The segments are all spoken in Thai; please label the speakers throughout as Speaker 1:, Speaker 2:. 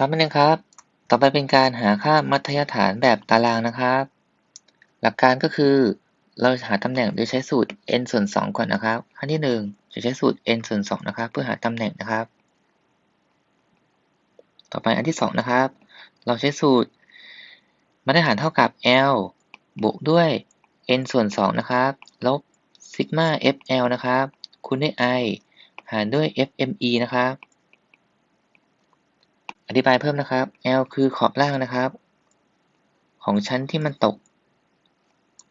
Speaker 1: ครับนักเรียนครับ ต่อไปเป็นการหาค่ามัธยฐานแบบตารางนะครับ หลักการก็คือ เราหาตำแหน่งโดยใช้สูตร n ส่วน2ก่อนนะครับขั้นที่1จะใช้สูตร n ส่วน2นะครับ เพื่อหาตำแหน่งนะครับ ต่อไปอันที่2นะครับ เราใช้สูตรมาตรฐานเท่ากับ l บวกด้วย n ส่วน2นะครับลบซิกมา fl นะครับคูณด้วย i หารด้วย fme นะครับ อธิบายเพิ่มนะครับ L คือขอบล่างนะครับ ของชั้นที่มันตก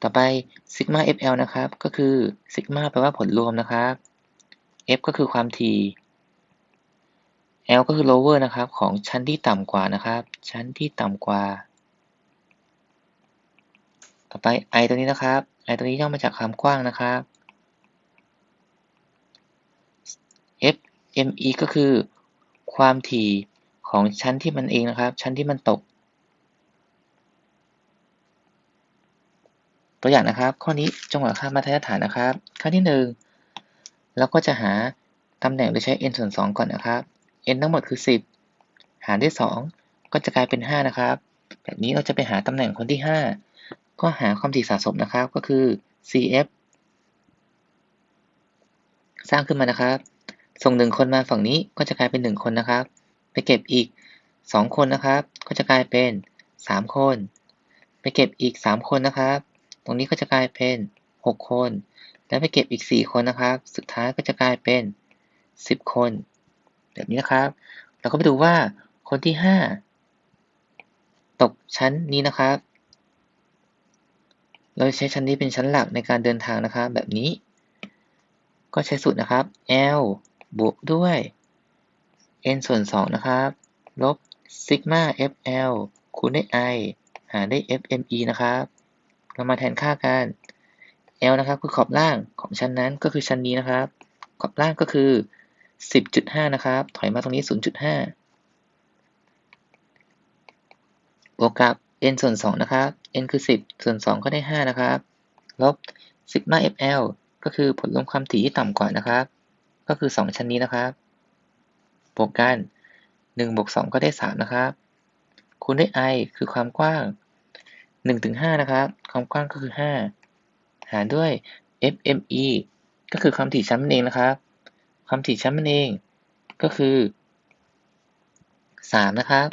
Speaker 1: ต่อไปซิกมา FL นะครับ ก็คือซิกมาแปลว่าผลรวมนะครับ F ก็คือความถี่ L ก็คือ lower นะครับ ของชั้นที่ต่ำกว่านะครับ ชั้นที่ต่ำกว่า ต่อไป I ตัวนี้นะครับ I ตัวนี้ย่อมาจากความกว้างนะครับ FME ก็คือความถี่ ของชั้นที่มันเองนะครับ ชั้นที่มันตก ตัวอย่างนะครับ ข้อนี้จงหาค่ามาตรฐานนะครับขั้นที่1เราก็จะหาตำแหน่งโดยใช้ n ส่วน2ก่อนนะครับ n ทั้งหมดคือ 10 หารด้วย 2 ก็จะกลายเป็น 5 นะครับ แบบนี้เราจะไปหาตำแหน่งคนที่ 5 ก็หาความถี่สะสมนะครับก็คือ cf สร้างขึ้นมานะครับ ส่ง 1 คนมาฝั่งนี้ก็จะกลายเป็น 1 คนนะครับ เก็บอีก 2 คนนะครับ ก็จะกลายเป็น 3 คน ไปเก็บอีก 3 คนนะครับ ตรงนี้ก็จะกลายเป็น 6 คน แล้วไปเก็บอีก 4 คนนะครับ สุดท้ายก็จะกลายเป็น 10 คน แบบนี้นะครับ เราก็ไปดูว่าคนที่ 5 ตกชั้นนี้นะครับ เราใช้ชั้นนี้เป็นชั้นหลักในการเดินทางนะครับ แบบนี้ ก็ใช้สูตรนะครับ L บวกด้วย n ส่วน 2 นะครับ ลบซิกมา fl คูณด้วย i หารด้วย fme นะครับ เรามาแทนค่ากัน l นะครับคือขอบล่างของชั้นนั้นก็คือชั้นนี้นะครับ ขอบล่างก็คือ 10.5 นะครับ ถอยมาตรงนี้ 0.5 บวกกับ n ส่วน 2 นะครับ n คือ 10 ส่วน 2 ก็ได้ 5 นะครับ ลบซิกมา fl ก็คือผลรวมความถี่ที่ต่ำกว่านะครับ ก็คือ 2 ชั้นนี้นะครับ บวกกัน1บวก2ก็ได้ 3 นะครับคูณด้วย i คือความกว้าง1ถึง5นะครับ ความกว้างก็คือ 5 หารด้วย fme ก็คือความถี่ชั้นมันเองนะครับ ความถี่ชั้นมันเองก็คือ 3 นะครับ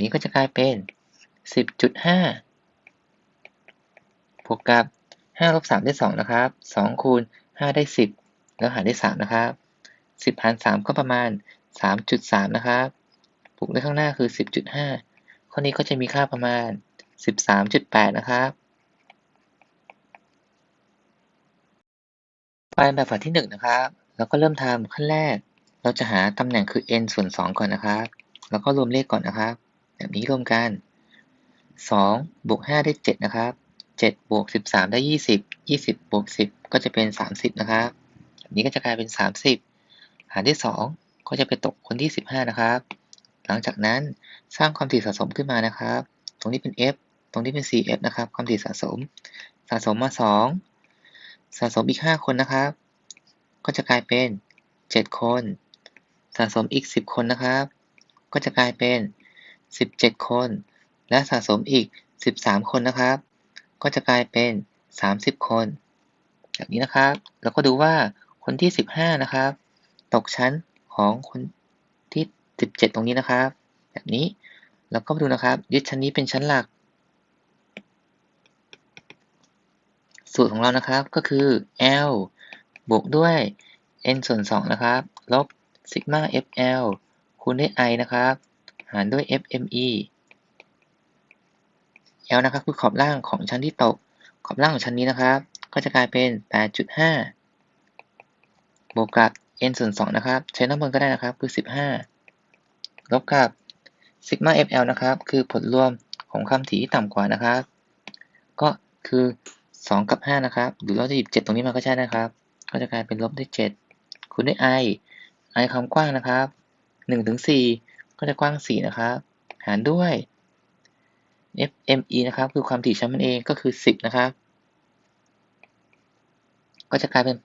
Speaker 1: นี้ก็จะกลายเป็น 10.5บวกกับ5ลบ3ได้ 2 นะครับ2คูณ5ได้ 10 แล้วหารได้ 3 นะครับ 10หาร3ก็ประมาณ 3.3 นะครับบวกด้วยข้างหน้าคือ 10.5 ข้อนี้ก็จะมีค่าประมาณ 13.8 นะครับไปแบบฝันที่ 1 นะครับแล้วก็เริ่มทำขั้นแรก เราจะหาตำแหน่งคือ n ส่วน 2 ก่อนนะครับ แล้วก็รวมเลขก่อนนะครับ แบบนี้รวมกัน 2 บวก 5 ได้ 7 นะครับ 7 บวก 13 ได้ 20 20 บวก 10 ก็จะเป็น 30 นะครับ แบบนี้ก็จะกลายเป็น 30 หารด้วย 2 ก็จะไปตกคนที่ 15 นะครับ หลังจากนั้นสร้างความถี่สะสมขึ้นมานะครับ ตรงนี้เป็น f ตรงนี้เป็น cf นะครับ ความถี่สะสม สะสมมา 2 สะสมอีก 5 คนนะครับ ก็จะกลายเป็น 7 คน สะสมอีก 10 คนนะครับ ก็จะกลายเป็น 17 คน และสะสมอีก 13 คนนะครับ ก็จะกลายเป็น 30 คน แบบนี้นะครับ แล้วก็ดูว่าคนที่ 15 นะครับ ตกชั้นของคนที่ 17 ตรงนี้นะครับ แบบนี้แล้วก็มาดูนะครับ ยึดชั้นนี้เป็นชั้นหลัก สูตรของเรานะครับก็คือ L บวกด้วย n ส่วน 2 นะครับ ลบซิกมา fl คูณด้วย i นะครับ หารด้วย fme L นะครับคือขอบล่างของชั้นที่ตก ขอบล่างของชั้นนี้นะครับ ก็จะกลายเป็น 8.5 บวกกับ n ส่วน2นะครับ ใช้น้ำบนก็ได้นะครับ คือ 15 ลบกับซิกมา fl นะครับ คือผลรวมของความถี่ที่ต่ำกว่านะครับ ก็คือ 2 กับ 5 นะครับ หรือเราจะหยิบ 7 ตรงนี้มาก็ใช่นะครับ ก็จะกลายเป็นลบด้วย 7 คูณด้วย i i ความกว้างนะครับ1ถึง4ก็จะกว้าง 4 นะครับ หารด้วย fme นะครับ คือความถี่ชั้นมันเองก็คือ 10 นะครับ ก็จะกลายเป็น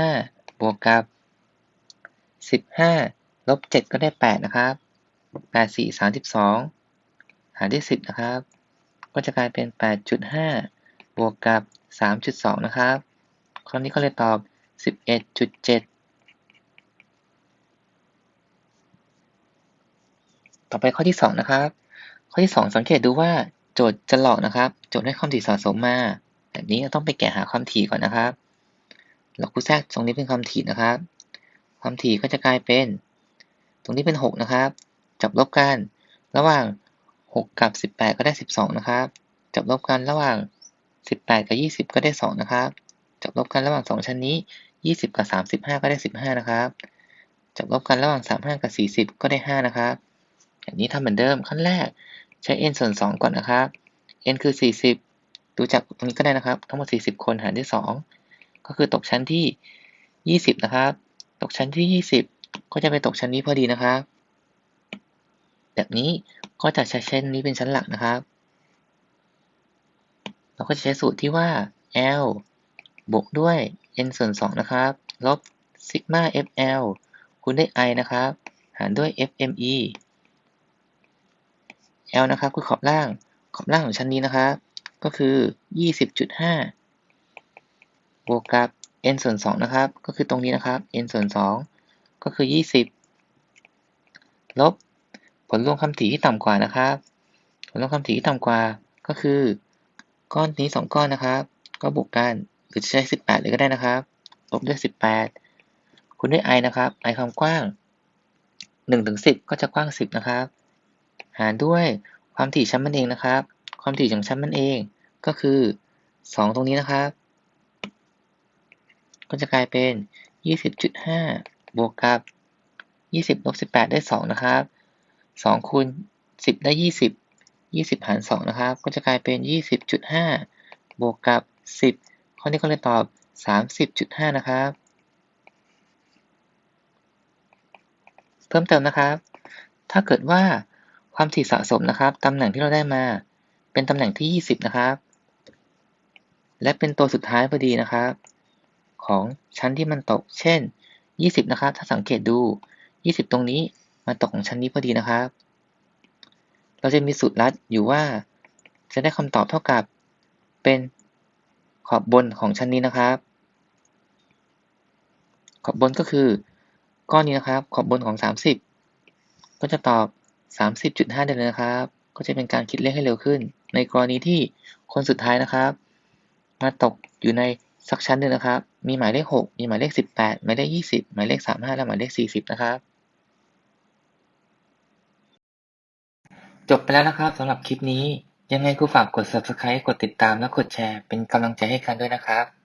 Speaker 1: 8.5 บวกกับ 15ลบ7ก็ได้ 8 นะครับแปดสี่สามสิบสองหารด้วยสิบนะครับ ก็จะกลายเป็นแปดจุดห้าบวกกับสามจุดสองนะครับข้อนี้ก็เลยตอบสิบเอ็ดจุดเจ็ดต่อไปข้อที่สองนะครับ ข้อที่สองสังเกตดูว่าโจทย์จะหลอกนะครับ โจทย์ให้ความถี่สะสมมา แบบนี้เราต้องไปแกะหาความถี่ก่อนนะครับ เราคูแทรกตรงนี้เป็นความถี่นะครับ ความถี่ก็จะกลายเป็น ตรงนี้เป็น 6 นะครับ จับลบกัน ระหว่าง 6 กับ 18 ก็ได้ 12 นะครับ จับลบกันระหว่าง 18 กับ 20 ก็ได้ 2 นะครับ จับลบกันระหว่าง 2 ชั้นนี้ 20 กับ 35 ก็ได้ 15 นะครับ จับลบกันระหว่าง 35 กับ 40 ก็ได้ 5 นะครับ อย่างนี้ทำเหมือนเดิม ขั้นแรกใช้ n ส่วน 2 ก่อนนะครับ n คือ 40 ดูจากตรงนี้ก็ได้นะครับ ทั้งหมด 40 คนหารด้วย 2 ก็คือตกชั้นที่ 20 นะครับ ตกชั้นที่ 20 ก็จะไปตกชั้นนี้พอดีนะครับ แบบนี้ก็จะใช้ชั้นนี้เป็นชั้นหลักนะครับ เราก็จะใช้สูตรที่ว่า L บวกด้วย n ส่วน 2 นะครับ ลบซิกมา FL คูณด้วย i นะครับ หารด้วย FME L นะครับคือขอบล่าง ขอบล่างของชั้นนี้นะครับ ก็คือ 20.5 บวกกับ n ส่วน2นะครับ ก็คือตรงนี้นะครับ n ส่วน2ก็คือ 20 ลบ ผลรวมคำถี่ที่ต่ำกว่านะครับ ผลรวมคำถี่ที่ต่ำกว่าก็คือ ก้อนนี้ 2 ก้อนนะครับ ก็บวกกันหรือจะใช้ 18 เลยก็ได้นะครับ ลบด้วย 18 คูณด้วย i นะครับ i ความกว้าง1ถึง10 ก็จะกว้าง 10 นะครับ หารด้วยความถี่ชั้นมันเองนะครับ ความถี่ของชั้นมันเองก็คือ 2 ตรงนี้นะครับ ก็จะกลายเป็น 20.5 บวกกับ 20ลบ18 ได้ 2 นะครับ 2คูณ10 ได้ 20 20 หาร 2 นะครับ ก็จะกลายเป็น 20.5 บวกกับ 10 ข้อนี้ก็เลยตอบ 30.5 นะครับ เพิ่มเติมนะครับ ถ้าเกิดว่าความถี่สะสมนะครับ ตำแหน่งที่เราได้มา เป็นตำแหน่งที่ 20 นะครับ และเป็นตัวสุดท้ายพอดีนะครับ ของชั้นที่มันตก เช่น 20 นะครับ ถ้าสังเกตดู 20 ตรงนี้มาตกของชั้นนี้พอดีนะครับ เราจะมีสูตรลัดอยู่ว่า จะได้คำตอบเท่ากับเป็นขอบบนของชั้นนี้นะครับ ขอบบนก็คือก้อนนี้นะครับ ขอบบนของ 30 ก็จะตอบ 30.5ได้เลยนะครับ ก็จะเป็นการคิดเลขให้เร็วขึ้น ในกรณีที่คนสุดท้ายนะครับ มาตกอยู่ใน สักชั้นหนึ่งนะครับ มีหมายเลข 6 มีหมายเลข 18 หมายเลข 20 หมายเลข 35 และหมายเลข 40 นะครับ จบไปแล้วนะครับสำหรับคลิปนี้ ยังไงก็ฝากกด subscribe กดติดตามและกดแชร์เป็นกำลังใจให้กันด้วยนะครับ